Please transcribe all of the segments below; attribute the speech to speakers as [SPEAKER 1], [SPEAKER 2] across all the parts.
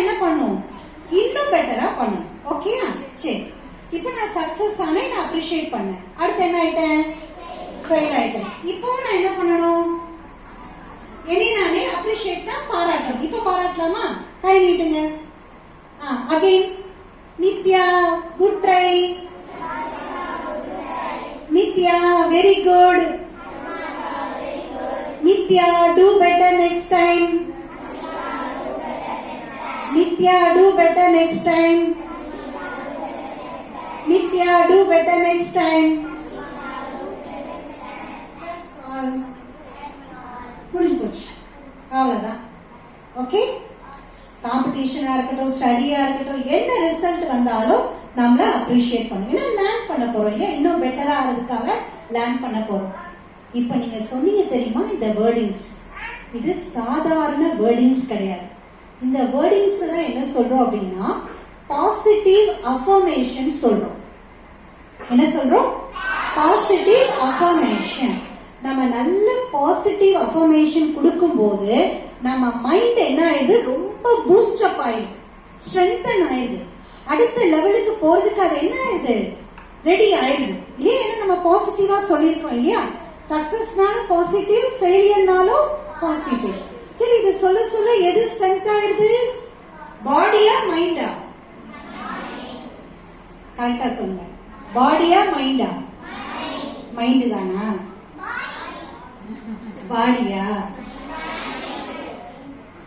[SPEAKER 1] என்ன பண்ணும்? இன்னும் பெட்டரா பண்ணணும் ஓகேயா சரி. இப்போ நான் சக்சஸ் ஆனேன் நான் அப்ரிஷியேட் பண்ணேன். அடுத்து என்ன ஆயிட்டேன்? ஃபெயில் ஆயிட்டேன். இப்போ நான் என்ன பண்ணணும்? என்னை நானே அப்ரிஷியேட் தான் பாராட்டணும். இப்போ பாராட்டலாமா? கை நீட்டுங்க. ஆ again Nithya good try Nithya very good Nithya do better next time Nithya do better next time Nithya do better next time That's all. முடிஞ்சு போச்சு அவ்வளோதான் ஓகே காம்படிஷனா இருக்கட்டும் ஸ்டடியா இருக்கட்டும் என்ன ரிசல்ட் வந்தாலும் நம்மள அப்ரிஷியேட் பண்ணும் ஏன்னா லேர்ன் பண்ண போறோம் இல்லையா? இன்னும் பெட்டரா ஆகிறதுக்காக லேர்ன் பண்ண போறோம். இப்போ நீங்க சொன்னீங்க தெரியுமா? இந்த வேர்டிங்ஸ் இது சாதாரண வேர்டிங்ஸ் கிடையாது. இந்த வேர்டிங்ஸ் எல்லாம் என்ன சொல்றோம் அப்படின்னா பாசிட்டிவ் அஃபர்மேஷன் சொல்றோம். என்ன சொல்றோம்? பாசிட்டிவ் அஃபர்மேஷன் நம்ம நல்ல பாசிட்டிவ் அஃபர்மேஷன் கொடுக்கும்போது நம்ம மைண்ட் என்ன ஆயிடுது? ரொம்ப பூஸ்ட் அப் ஆயிடுது. ஸ்ட்ரென்தன் ஆயிடுது. அடுத்த லெவலுக்கு போறதுக்கு அது என்ன ஆயிடுது? ரெடி ஆயிடுது. இல்லையா? ஏன்னா நம்ம பாசிட்டிவா சொல்லியிருக்கோம் இல்லையா? சக்சஸ்னாலும் பாசிட்டிவ் ஃபெயிலியர்னாலும் பாசிட்டிவ் சரி இது சொல்ல சொல்ல எது ஸ்ட்ரென்த் ஆயிடுது? பாடியா மைண்டா கரெக்டா சொல்லுங்க. பாடியா மைண்டா மைண்டு தானா? பாடியா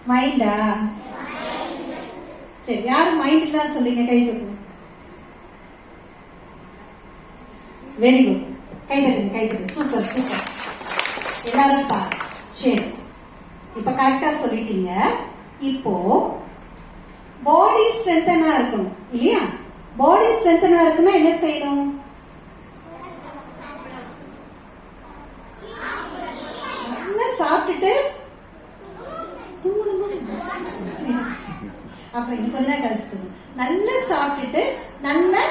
[SPEAKER 1] மைண்டா சரி யார் மைண்ட் தான் சொல்லுங்க கை தூக்குங்க வெரி குட் கை தட்டுங்க கை தட்டு சூப்பர் சூப்பர் எல்லாரும் பா சரி. இப்ப கரெக்டா சொல்லிட்டீங்க. இப்போ பாடி ஸ்ட்ரென்தனா இருக்கணும் இல்லையா? பாடி ஸ்ட்ரென்தனா இருக்கணும் என்ன செய்யணும்? நல்லா சாப்பிட்டுட்டு அப்புறம் இன்னும் கொஞ்ச நல்லா சாப்பிட்டுட்டு நல்லா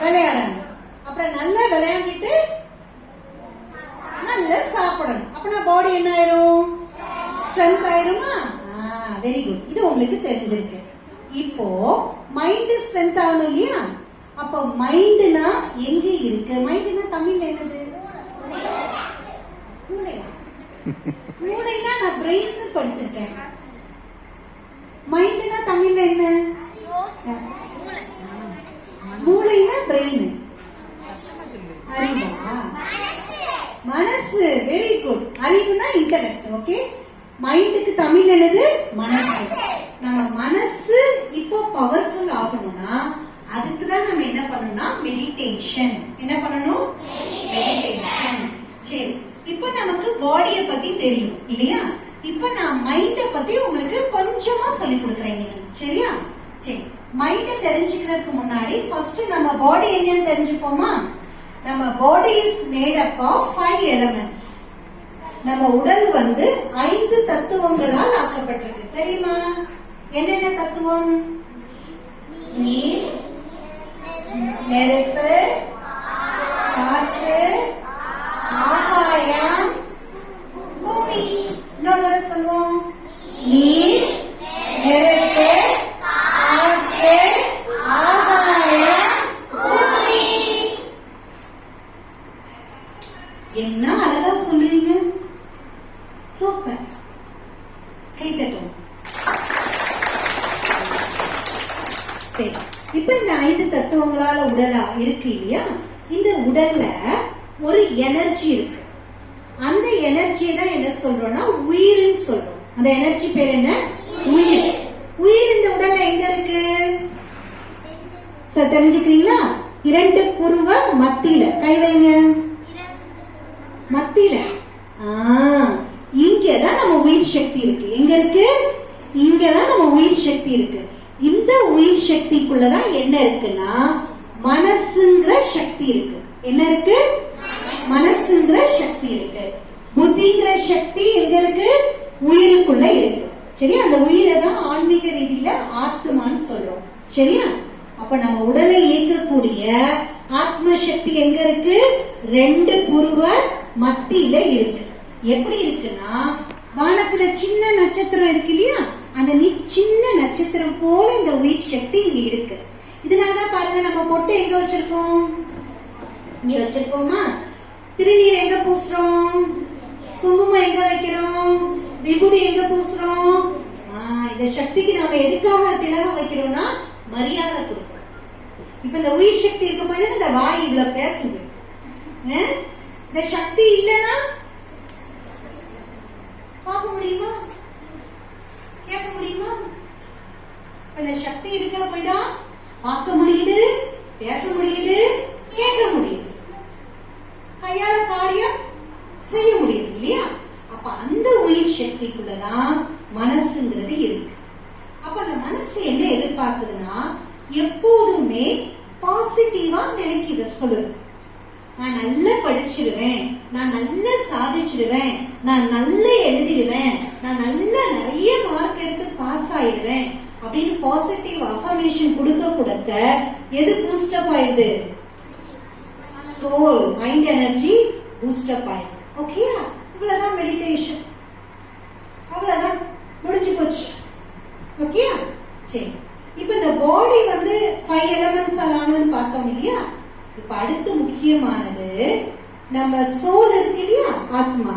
[SPEAKER 1] விளையாடணும் அப்புறம் நல்லா விளையாண்டுட்டு நல்லா சாப்பிடணும் அப்பனா பாடி என்ன ஆயிரும் ஸ்ட்ரென்த் ஆயிருமா வெரி குட் இது உங்களுக்கு தெரிஞ்சிருக்கு இப்போ மைண்ட் ஸ்ட்ரென்த் ஆகணும் இல்லையா அப்போ மைண்ட்னா எங்க இருக்கு மைண்ட்னா தமிழ்ல என்னது மூளையா மூளைனா நான் பிரெயின் படிச்சிருக்கேன். மைண்ட்னா தமிழ்ல என்ன? மூளைனா பிரெயின் மனசு. வெரி குட் அறிவுனா இன்டலெக்ட் ஓகே மைண்டுக்கு தமிழ் என்னது? மனசு. நம்ம மனசு இப்போ பவர்ஃபுல் ஆகணும்னா அதுக்கு தான் நம்ம என்ன பண்ணணும்னா மெடிடேஷன் என்ன பண்ணணும்? மெடிடேஷன் சரி. இப்போ நமக்கு பாடியை பத்தி தெரியும் இல்லையா இப்போ நான் மைண்ட பத்தி உங்களுக்கு கொஞ்சமா சொல்லி கொடுக்குறேன் இன்னைக்கு சரியா சரி மைண்ட தெரிஞ்சுக்கிறதுக்கு முன்னாடி ஃபர்ஸ்ட் நம்ம பாடி என்னன்னு தெரிஞ்சுப்போமா நம்ம body is made up of five elements நம்ம உடல் வந்து ஐந்து தத்துவங்களால் ஆக்கப்பட்டிருக்கு தெரியுமா என்னென்ன தத்துவம் நீர் நெருப்பு காற்று ஆகாயம் பூமி இன்னொரு தடவை சொல்லுவோம் நீர் நெருப்பு காற்று ஆகாயம் பூமி என்ன அழகா சொல்றீங்க சூப்பர் கை தட்டும் சரி இப்ப இந்த ஐந்து தத்துவங்களால உடலா இருக்கு இல்லையா? இந்த உடல்ல ஒரு எனர்ஜி இருக்கு. அந்த எனர்ஜியை தான் என்ன சொல்றோம்னா உயிர்னு சொல்றோம். அந்த எனர்ஜி பேர் என்ன? உயிர். உயிர் இந்த உடல்ல எங்க இருக்கு? சார் தெரிஞ்சுக்கிறீங்களா? இரண்டு புருவ மத்தியில. கை வைங்க. மத்தியில. இங்கதான் நம்ம உயிர் சக்தி இருக்கு. எங்க இருக்கு? இங்கதான் நம்ம உயிர் சக்தி இருக்கு. இந்த உயிர் சக்திக்குள்ளதான் என்ன இருக்குன்னா மனசுங்கிற சக்தி இருக்கு. என்ன இருக்கு? மனசுங்கிற சக்தி இருக்கு. புத்திங்கிற சக்தி எங்க இருக்கு? உயிருக்குள்ள இருக்கு. சரியா? அந்த உயிரை தான் ஆன்மீக ரீதியில ஆத்மான்னு சொல்றோம். சரியா? அப்ப நம்ம உடலை இயக்கக்கூடிய ஆத்ம சக்தி எங்க இருக்கு? ரெண்டு புருவ மத்தியில இருக்கு. எப்படி இருக்குன்னா வானத்துல சின்ன நட்சத்திரம் இருக்கு இல்லையா? அந்த நீ சின்ன நட்சத்திரம் போல இந்த உயிர் சக்தி இங்க இருக்கு. இதனால தான் பாருங்க நம்ம பொட்டு எங்க வச்சிருக்கோம்? இங்க வச்சிருக்கோமா? திருநீர் எங்க பூசுறோம்? குங்குமம் எங்க வைக்கிறோம்? விபூதி எங்க பூசுறோம்? இந்த சக்திக்கு நாம எதுக்காக திலகம் வைக்கிறோம்னா மரியாதை கொடுக்கும் இப்ப இந்த உயிர் சக்தி இருக்கும்போது இந்த வாய் இவ்வளவு பேசுது. இந்த சக்தி இல்லைன்னா பார்க்க முடியுமா? கேட்க முடியுமா? இந்த சக்தி இருக்கிற போய் தான் பார்க்க முடியுது? பேச முடியுது? கேட்க முடியுது. கையால காரியம் செய்ய முடியுது இல்லையா? அப்ப அந்த உயிர் சக்திக்குள்ளதான் மனசுங்கிறது இருக்கு. அப்ப அந்த மனசு என்ன எதிர்பார்க்குதுன்னா எப்போதுமே பாசிட்டிவா நினைக்குது சொல்லுது நான் நல்லா படிச்சிருவேன் நான் நல்லா சாதிச்சிருவேன் நான் நல்லா எழுதிடுவேன் நான் நல்லா நிறைய மார்க் எடுத்து பாஸ் ஆயிடுவேன் அப்படின்னு பாசிட்டிவ் அஃபர்மேஷன் கொடுக்க கொடுக்க எது பூஸ்டப் ஆயிடுது? சோல் மைண்ட் எனர்ஜி பூஸ்டப் ஆயிடுது. ஓகேயா இவ்வளவுதான் மெடிடேஷன் அவ்வளவுதான். முடிஞ்சு போச்சு. ஓகேயா சரி. இப்போ இந்த பாடி வந்து ஃபைவ் எலமெண்ட்ஸ் ஆனதுன்னு பார்த்தோம் இல்லையா? இப்போ அடுத்து முக்கியமானது நம்ம சோல் இருக்கு இல்லையா? ஆத்மா.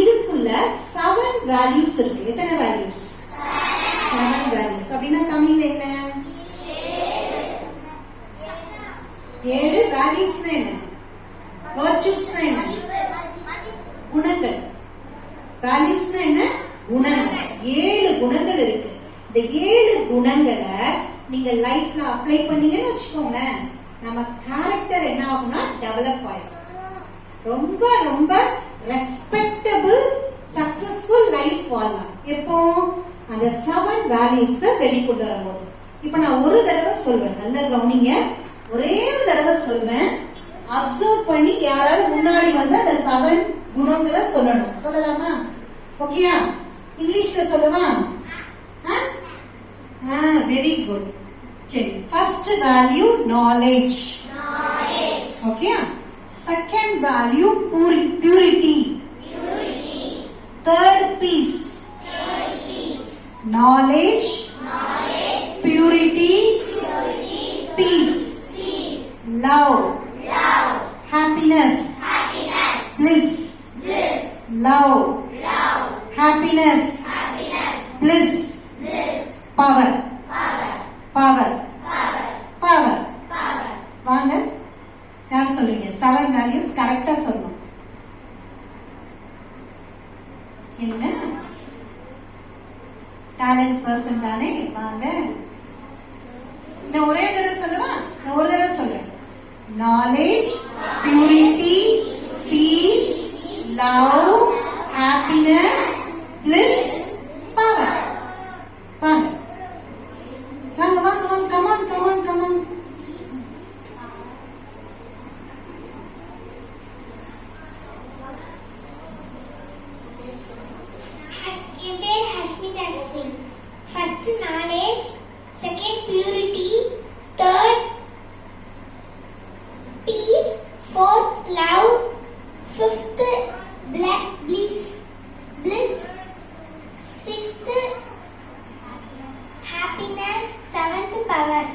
[SPEAKER 1] இதுக்குள்ள செவன் வேல்யூஸ் இருக்கு. எத்தனை வேல்யூஸ் அப்படின்னா தமிழ்ல என்ன? ஏழு வேல்யூஸ்னா என்ன? வர்ச்சூஸ்னா என்ன? குணங்கள். வேல்யூஸ்னா என்ன? குணங்கள். ஏழு குணங்கள் இருக்கு. இந்த ஏழு குணங்களை நீங்க லைஃப்ல அப்ளை பண்ணீங்கன்னு வச்சுக்கோங்களேன் நம்ம கேரக்டர் என்ன ஆகும்னா டெவலப் ஆயிடும் ரொம்ப ரொம்ப ரெஸ்பெக்டபிள் சக்சஸ்ஃபுல் லைஃப் வாழலாம் எப்போ? அந்த செவன் வேல்யூஸ வெளிக்கொண்டு வரும்போது இப்ப நான் ஒரு தடவை சொல்வேன். நல்ல கவனிங்க. ஒரே ஒரு தடவை சொல்வேன். அப்சர்வ் பண்ணி யாராவது முன்னாடி வந்து அந்த செவன் குணங்களை சொல்லணும். சொல்லலாமா? ஓகேயா இங்கிலீஷ்ல சொல்லவா? வெரி குட் சரி. First value knowledge okay second value purity third peace knowledge purity peace love happiness bliss love happiness bliss power power power வாங்க யார் சொல்றீங்க செவன் வேல்யூஸ் கரெக்டா சொல்லணும் என்ன டேலண்ட் பர்சன் தானே? வாங்க. நான் ஒரே தடவை சொல்லவா? நான் ஒரு தடவை சொல்றேன். Knowledge purity peace love happiness bliss power வாங்க வாங்க வாங்க வாங்க come on come on come on
[SPEAKER 2] Hash- என் பேர் Hashmitha Sri first knowledge second purity third peace fourth love fifth blood bliss bliss sixth happiness seventh power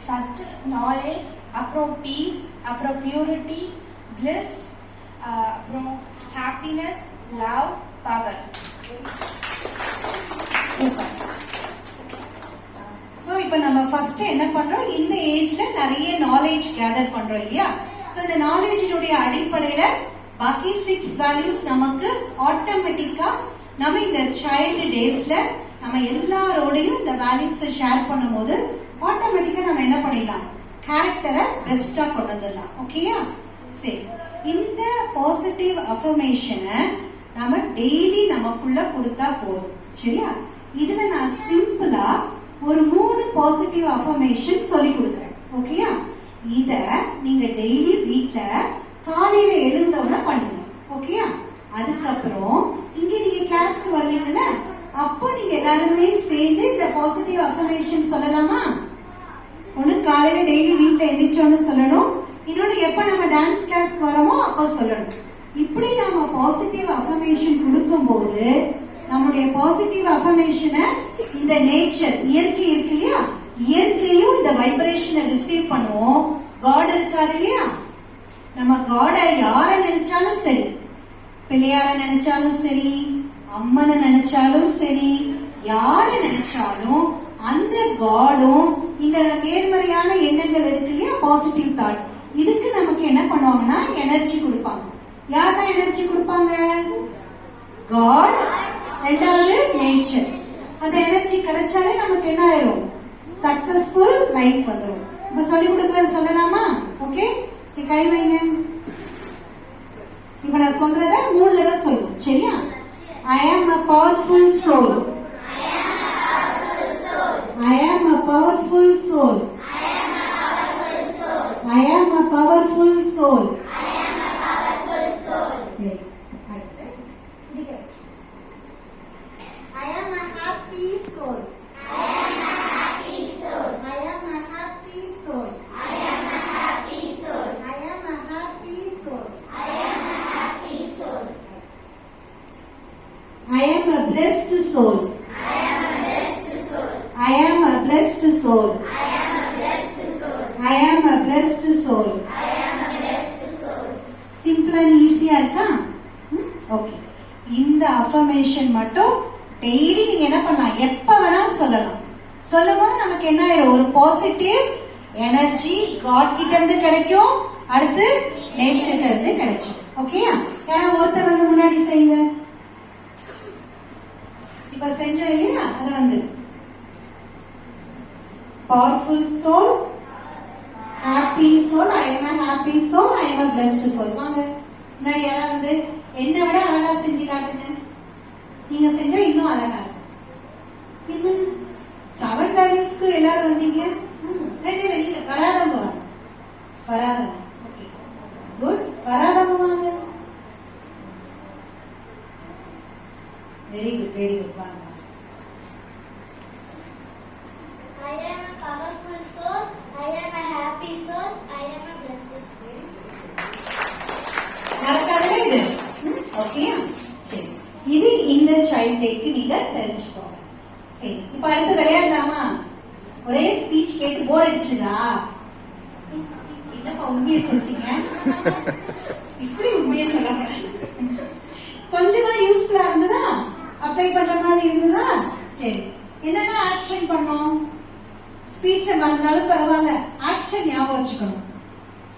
[SPEAKER 3] first knowledge அப்புறம் peace அப்புறம் purity bliss அப்புறம் happiness love power
[SPEAKER 1] super so இப்போ நம்ம first என்ன பண்றோம்? இந்த ஏஜ்ல நிறைய நாலேஜ் கேதர் பண்றோம் இல்லையா? ஸோ இந்த நாலேஜினுடைய அடிப்படையில பாக்கி சிக்ஸ் வேல்யூஸ் நமக்கு ஆட்டோமேட்டிக்கா நம்ம இந்த சைல்டு டேஸ்ல நம்ம எல்லாரோடையும் இந்த வேல்யூஸை ஷேர் பண்ணும்போது ஆட்டோமேட்டிக்கா நம்ம என்ன பண்ணிடலாம்? கேரக்டரை பெஸ்டா கொண்டு வந்துடலாம். ஓகேயா சரி. இந்த பாசிட்டிவ் அஃபர்மேஷனை நம்ம டெய்லி நமக்குள்ள கொடுத்தா போதும். சரியா? இதுல நான் சிம்பிளா ஒரு மூணு பாசிட்டிவ் அஃபர்மேஷன் சொல்லி கொடுக்குறேன். ஓகேயா இத நீங்க டெய்லி வீட்ல காலையில எழுந்தவுடனே பண்ணுங்க. ஓகேயா அதுக்கப்புறம் இங்க நீங்க கிளாஸ்க்கு வருவீங்கல்ல அப்போ நீங்க எல்லாருமே சேர்ந்து இந்த பாசிட்டிவ் அஃபர்மேஷன் சொல்லலாமா? ஒண்ணு காலையில டெய்லி வீட்ல எந்திரிச்சோன்னு சொல்லணும். இன்னொன்னு எப்ப நம்ம டான்ஸ் கிளாஸ்க்கு வரோமோ அப்போ சொல்லணும். இப்படி நாம பாசிட்டிவ் அஃபர்மேஷன் கொடுக்கும்போது நம்முடைய பாசிட்டிவ் அஃபர்மேஷனை இந்த நேச்சர் இயற்கை இருக்கு இல்லையா? இயற்கையும் இந்த வைப்ரேஷனை ரிசீவ் பண்ணுவோம். காட் இருக்காரு இல்லையா? நம்ம காடை யார நினைச்சாலும் சரி பிள்ளையார நினைச்சாலும் சரி அம்மனை நினைச்சாலும் சரி யார நினைச்சாலும் அந்த காடும் இந்த நேர்மறையான எண்ணங்கள் இருக்கு இல்லையா? பாசிட்டிவ் தாட் இதுக்கு நமக்கு என்ன பண்ணுவாங்கன்னா எனர்ஜி கொடுப்பாங்க. யாரெல்லாம் எனர்ஜி கொடுப்பாங்க? காட் ரெண்டாவது நேச்சர் அந்த எனர்ஜி கிடைச்சாலே நமக்கு என்ன ஆயிரும்? சக்சஸ்ஃபுல் லைஃப் வந்துடும் இப்ப சொல்லி கொடுக்கறது சொல்லலாமா? ஓகே கை வைங்க. இப்ப நான் சொல்றத மூணு தடவை சொல்லணும். சரியா? I am a powerful soul I am a powerful soul I am a powerful soul I am a happy soul. I am a happy soul. I am a happy soul. I am a happy soul. I am a happy soul. I am a happy soul. I am a blessed soul. I am a blessed soul. I am a blessed soul. I am a blessed soul. I am a blessed soul. I am a blessed soul. Simple and ஈஸியா இருக்கா okay இந்த affirmation மட்டும் daily நீங்க என்ன பண்ணலாம் எப்ப வேணாலும் சொல்லலாம் சொல்லும்போது நமக்கு என்ன ஆயிரும் ஒரு பாசிட்டிவ் எனர்ஜி காட் கிட்ட இருந்து கிடைக்கும் அடுத்து நேச்சர்ல இருந்து கிடைக்கும் ஓகேயா ஏன்னா ஒருத்தர் வந்து முன்னாடி செய்யுங்க இப்ப செஞ்சோம் இல்லையா? அதை வந்து. Powerful soul happy soul I am happy soul I am best soul வாங்க முன்னாடி யாராவது வந்து என்னை விட அழகா செஞ்சு காட்டுங்க. நீங்க செஞ்சா இன்னும் அழகா இருக்கும். என்ன? செவன் வேல்யூஸ்க்கு எல்லாரும் வந்தீங்க ம், இல்ல இல்ல நீங்க வராதவங்க வாங்க வராதவங்க ஓகே குட் வராதவங்க வாங்க வெரி குட் வெரி குட் வாங்க
[SPEAKER 2] I am a powerful soul. I am a happy soul. I am a blessed soul.
[SPEAKER 1] மறக்காதல இது ஓகேயா சரி இது இந்த சைல்ட் டேக்கு நீங்க தெரிஞ்சுக்கோங்க சரி இப்ப அடுத்து விளையாடலாமா? ஒரே ஸ்பீச் கேட்டு போர் அடிச்சுதா? என்னப்பா உண்மையை சொல்லிட்டீங்க இப்படி உண்மையை சொல்ல கொஞ்சமா யூஸ்ஃபுல்லா இருந்ததா? அப்ளை பண்ற மாதிரி இருந்ததா? சரி. என்னென்ன ஆக்ஷன் பண்ணோம்? ஸ்பீச்சை மறந்தாலும் பரவாயில்ல. ஆக்ஷன் ஞாபகம் வச்சுக்கணும்.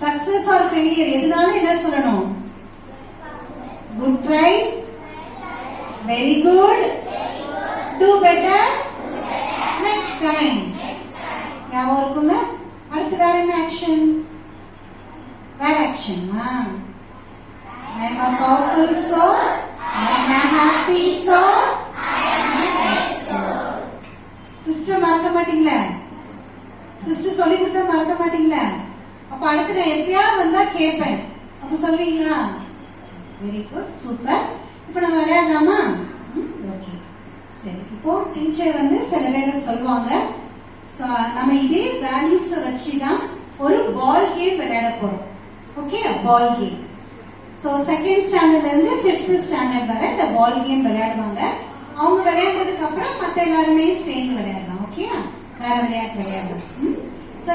[SPEAKER 1] சக்சஸ் ஆர் ஃபெயிலியர் எதுனாலும் என்ன சொல்லணும்? Good try very good do better time ஞாபகம் இருக்கும்ல அடுத்து வேற என்ன ஆக்ஷன் வேற action I am a powerful soul I am a happy soul. I am a blessed soul. Sister மறக்க மாட்டீங்களா? சிஸ்டர் சொல்லி கொடுத்தா மறக்க மாட்டீங்களா? அப்ப அடுத்து நான் எப்பயாவது வந்தா கேட்பேன். அப்ப சொல்வீங்களா? வெரி குட் சூப்பர் இப்போ நம்ம விளையாடலாமா? சரி. இப்போ டீச்சர் வந்து சில பேரை சொல்லுவாங்க. ஸோ நம்ம இதே வேல்யூஸை வச்சு தான் ஒரு பால் கேம் விளையாட போறோம். Okay ball game so second ஸ்டாண்டர்ட்ல இருந்து ஃபிஃப்த் ஸ்டாண்டர்ட் வரை இந்த பால் கேம் விளையாடுவாங்க. அவங்க விளையாடுறதுக்கு அப்புறம் மற்ற எல்லாருமே சேர்ந்து விளையாடலாம். ஓகே வேற விளையாட்டு விளையாடலாம். ஸோ